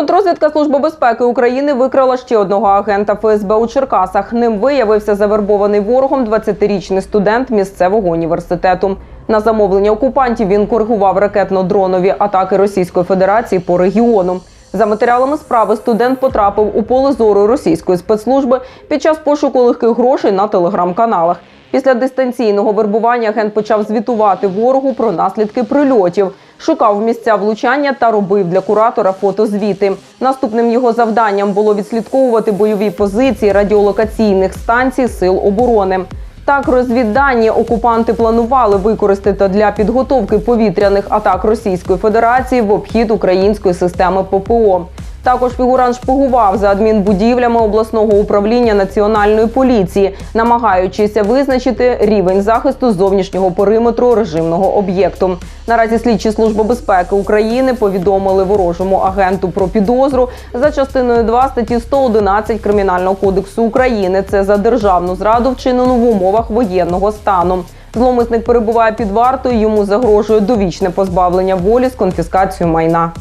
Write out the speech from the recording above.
Контрозвідка Служби безпеки України викрала ще одного агента ФСБ у Черкасах. Ним виявився завербований ворогом 20-річний студент місцевого університету. На замовлення окупантів він коригував ракетно-дронові атаки Російської Федерації по регіону. За матеріалами справи студент потрапив у поле зору російської спецслужби під час пошуку легких грошей на телеграм-каналах. Після дистанційного вербування агент почав звітувати ворогу про наслідки прильотів, шукав місця влучання та робив для куратора фотозвіти. Наступним його завданням було відслідковувати бойові позиції радіолокаційних станцій сил оборони. Так, розвіддані окупанти планували використати для підготовки повітряних атак Російської Федерації в обхід української системи ППО. Також фігурант шпигував за адмінбудівлями обласного управління національної поліції, намагаючися визначити рівень захисту зовнішнього периметру режимного об'єкту. Наразі слідчі служби безпеки України повідомили ворожому агенту про підозру за частиною 2 статті 111 кримінального кодексу України. Це за державну зраду вчинену в умовах воєнного стану. Зловмисник перебуває під вартою. Йому загрожує довічне позбавлення волі з конфіскацією майна.